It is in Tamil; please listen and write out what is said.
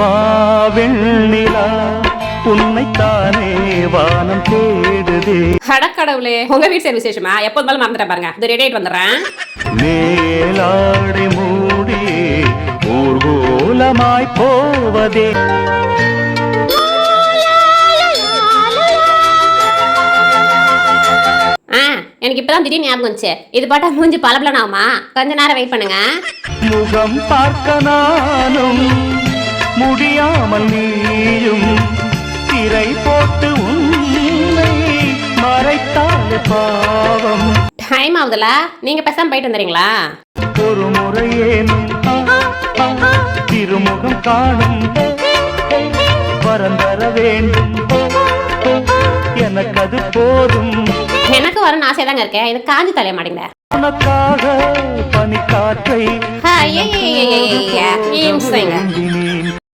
வாவெண்ணிலா உன்னைத்தானே வானம் தேடுதே. அடக்கடவுளே உங்க வீட்டு சைடு விசேஷமா? எப்போ இருந்தாலும் மறந்துட்டேன் பாருங்க. இது ரெடி ஆயிட்டு வந்துடுறேன். மேலாடை மூடி ஊர்கோலமாய் போவதே. ஆ எனக்கு இப்பதான் திடீர்னு ஞாபகம் வந்துச்சு. இது பாட்டா மூஞ்சி பளபளன் ஆகுமா? கொஞ்ச நேரம் வெயிட் பண்ணுங்க. முகம் பார்க்க நானும் முடியாமல் நீயும் திரை போட்டு உன்னை மறைத்தாலே பாவம். டைம் ஆகுதுல நீங்க பேசாம போயிட்டு வந்துடுறீங்களா? ஒரு முறையேனும் திருமுகம் காணும். வரந்தர வேண்டும். எனக்கு அது போதும். எனக்கு வரணும் ஆசையா தாங்க இருக்கேன் இது காஞ்சி தலைய மாட்டேங்க உனக்காக பனிக்காற்றை.